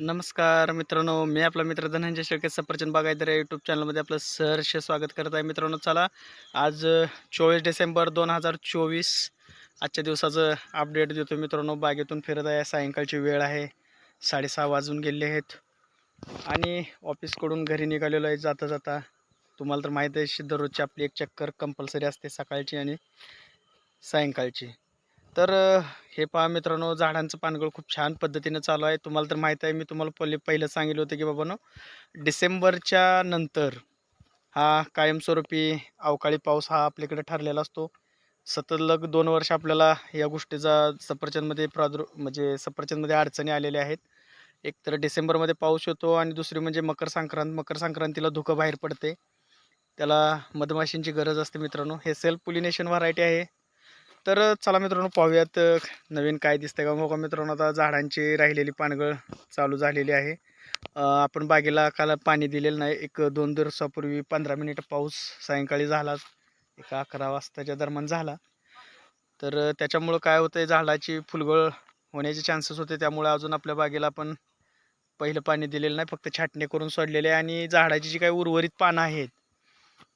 नमस्कार मित्रांनो मी आपला मित्र धनंजय शेळके सफरचंद बागायदर या यूट्यूब चॅनलमध्ये आपलं सहर्ष स्वागत करत आहे. मित्रांनो चला आज चोवीस डिसेंबर दोन हजार चोवीस आजच्या दिवसाचं अपडेट देतो मित्रांनो. बागेतून फिरत आहे सायंकाळची वेळ आहे साडेसहा वाजून गेले आहेत. आणि ऑफिसकडून घरी निघालेलो आहे जाता जाता तुम्हाला तर माहीत आहे दररोजची आपली एक चक्कर कंपल्सरी असते सकाळची आणि सायंकाळची. तर हे पहा मित्रांनो झाडांचं पानगळ खूप छान पद्धतीनं चालू आहे. तुम्हाला तर माहीत आहे मी तुम्हाला पहिले पहिलं सांगितलं होतं की बाबांनो डिसेंबरच्या नंतर हा कायमस्वरूपी अवकाळी पाऊस हा आपल्याकडे ठरलेला असतो. सतलग दोन वर्ष आपल्याला या गोष्टीचा सफरचंदमध्ये प्रादुर् म्हणजे सफरचंदमध्ये अडचणी आलेल्या आहेत. एक तर डिसेंबरमध्ये पाऊस येतो आणि दुसरी म्हणजे मकर संक्रांत मकर संक्रांतीला धुकं बाहेर पडते. त्याला मधमाशींची गरज असते मित्रांनो. हे सेल्फ पुलिनेशन व्हरायटी आहे. तर चला मित्रांनो पाहूयात नवीन काय दिसतंय. का मग मित्रांनो आता झाडांची राहिलेली पानगळ चालू झालेली आहे. आपण बागेला काल पाणी दिलेलं नाही. एक दोन दिवसापूर्वी पंधरा मिनिट पाऊस सायंकाळी झाला. एक अकरा वाजताच्या दरम्यान झाला. तर त्याच्यामुळं काय होतंय झाडाची फुलगळ होण्याचे चान्सेस होते. त्यामुळे अजून आपल्या बागेला आपण पहिलं पाणी दिलेलं नाही. फक्त छाटणी करून सोडलेले आहे. आणि झाडाची जी काही उर्वरित पानं आहेत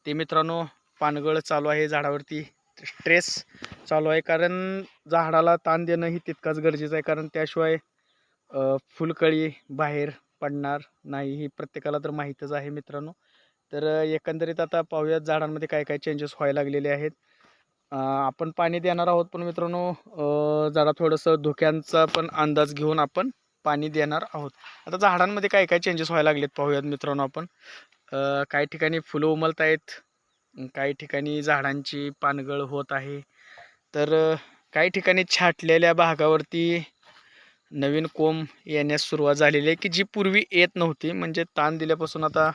ते मित्रांनो पानगळ चालू आहे. झाडावरती स्ट्रेस चालू आहे. कारण झाडाला ताण देणं ही तितकाच गरजेचं आहे. कारण त्याशिवाय फुलकळी बाहेर पडणार नाही ही प्रत्येकाला तर माहीतच आहे मित्रांनो. तर एकंदरीत आता पाहूयात झाडांमध्ये काय काय चेंजेस व्हायला लागलेले आहेत. आपण पाणी देणार आहोत पण मित्रांनो जरा थोडंसं धोक्यांचा पण अंदाज घेऊन आपण पाणी देणार आहोत. आता झाडांमध्ये काय काय चेंजेस व्हायला लागलेत पाहूयात मित्रांनो आपण. काही ठिकाणी फुलं उमलत आहेत. काही ठिकाणी झाडांची पानगळ होत आहे. तर काही ठिकाणी छाटलेल्या भागावरती नवीन कोंब येण्यास सुरुवात झालेली आहे की जी पूर्वी येत नव्हती. म्हणजे ताण दिल्यापासून आता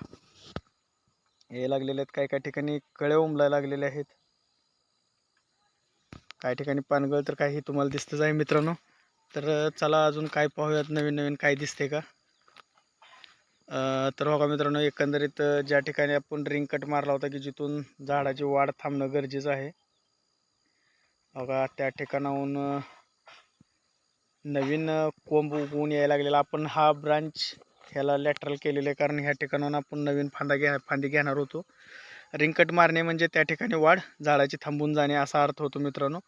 हे लागलेले आहेत. काही काही ठिकाणी कळे उमलायला लागलेले आहेत. काही ठिकाणी पानगळ तर काही तुम्हाला दिसतच आहे मित्रांनो. तर चला अजून काय पाहूयात? नवीन नवीन काय दिसते का? तर तर बघा मित्रांनो एकंदरीत ज्या ठिकाणी आपण रिंग कट मारला होता की जिथून झाडाची वाढ थांबणं गरजेचं आहे बघा त्या ठिकाणाहून नवीन कोंब उगवून यायला लागलेला. आपण हा ब्रांच ह्याला लॅटरल केलेलं आहे कारण ह्या ठिकाणाहून आपण नवीन फांदा घ्या फांदी घेणार होतो. रिंकट मारणे म्हणजे त्या ठिकाणी वाढ झाडाची थांबून जाणे असा अर्थ होतो मित्रांनो.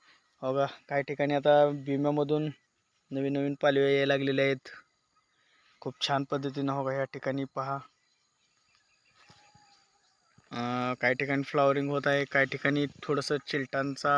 बघा काही ठिकाणी आता बिम्यामधून नवीन नवीन पालव्या यायला लागलेल्या आहेत. खूप छान पद्धतीनं हो या ठिकाणी पहा. काही ठिकाणी फ्लॉवरिंग होत आहे काही ठिकाणी थोडंसं चिलटांचा